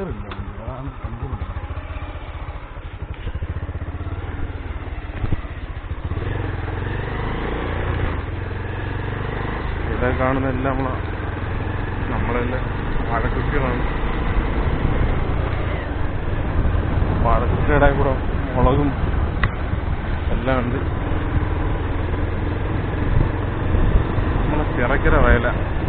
ഇവിടെ കാണുന്ന എല്ലാം നമ്മളെ നമ്മളെല്ലാം വാഴക്കൃഷികളാണ് വാഴക്കൃഷിയുടെ കൂടെ മുളകും എല്ലാം ഉണ്ട്. നമ്മളെ ചിറക്കര വയല.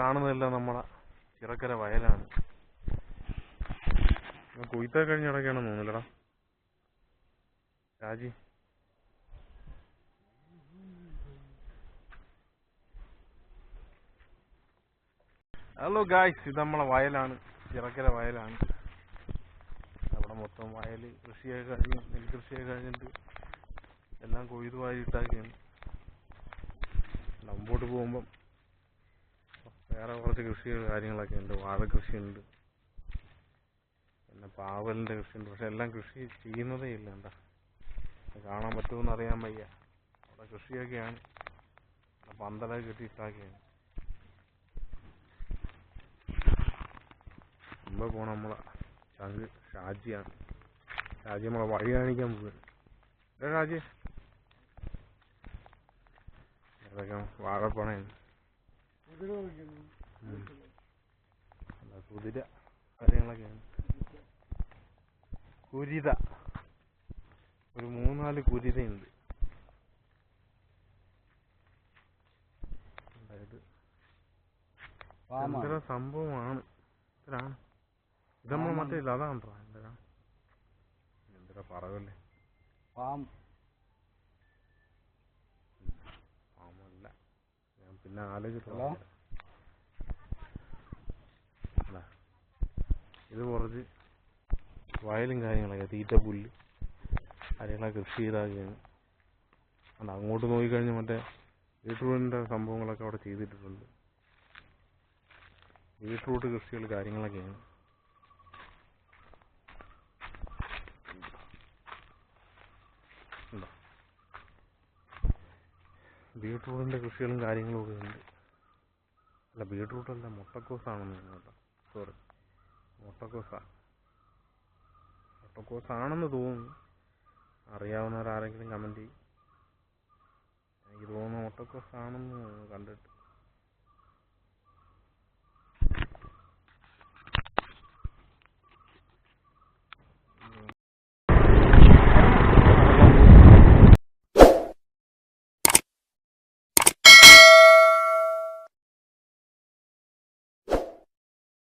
കാണുന്നതെല്ലാം നമ്മളെ ചിറക്കര വയലാണ്. കൊയ്ത്ത കഴിഞ്ഞ ഇടയ്ക്കാണെന്ന് തോന്നില്ലടാ രാജി. ഹലോ ഗായ്സ് ഇത് നമ്മളെ വയലാണ്. ചിറക്കര വയലാണ്. അവിടെ മൊത്തം വയൽ കൃഷിയൊക്കെ കഴിഞ്ഞ് നെൽകൃഷിയൊക്കെ കഴിഞ്ഞിട്ട് എല്ലാം കൊയ്തു വാരി ഇട്ടാക്കിയാണ്. മുമ്പോട്ട് പോകുമ്പം വേറെ കുറച്ച് കൃഷികൾ കാര്യങ്ങളൊക്കെ ഉണ്ട്. വാഴ കൃഷിയുണ്ട്. പിന്നെ പാവലിന്റെ കൃഷിയുണ്ട്. പക്ഷെ എല്ലാം കൃഷി ചെയ്യുന്നതേ ഇല്ല. എന്താ? കാണാൻ പറ്റുമെന്ന് അറിയാൻ വയ്യ. അവിടെ കൃഷിയൊക്കെയാണ്. പന്തലൊക്കെ കെട്ടി ഇട്ടാക്കിയാണ് മുമ്പ് പോണ നമ്മളെ ചങ്ക് ഷാജിയാണ്. ഷാജി നമ്മളെ വഴി കാണിക്കാൻ ഏ ഷാജി? അതൊക്കെ വാഴപ്പണയാണ്. കുതിര കാര്യങ്ങളൊക്കെയാണ് കുരിത. ഒരു മൂന്നാൽ കുരിതയുണ്ട്. അതായത് സംഭവമാണ്. എന്തിനാണ് ഇത് നമ്മൾ മറ്റേ ഇല്ല അതാണ് എന്തിനാ പറവല്ലേ. പാം പിന്നെ ആലോചിച്ചിട്ടുള്ള ഇത് കുറച്ച് വയലും കാര്യങ്ങളൊക്കെ തീറ്റ പുല്ല് കാര്യങ്ങളൊക്കെ കൃഷി ചെയ്താക്കിയാണ്. അല്ല അങ്ങോട്ട് നോക്കിക്കഴിഞ്ഞാൽ മറ്റേ ബീട്രൂട്ടിന്റെ സംഭവങ്ങളൊക്കെ അവിടെ ചെയ്തിട്ടിട്ടുണ്ട് ബീട്രൂട്ട് കൃഷികൾ കാര്യങ്ങളൊക്കെയാണ് ഉണ്ടോ? ബീട്രൂട്ടിന്റെ കൃഷികളും കാര്യങ്ങളും ഒക്കെ ഉണ്ട്. അല്ല ബീട്രൂട്ട് അല്ല മുട്ടക്കോസാണെന്ന് തോന്നുന്നു സോറി മുട്ടക്കോസാ. മുട്ടക്കോസാണെന്ന് തോന്നുന്നു. അറിയാവുന്നവരാരെങ്കിലും കമന്റ് ചെയ്യും. എനിക്ക് തോന്നുന്നു മുട്ടക്കോസാണെന്ന് കണ്ടിട്ട്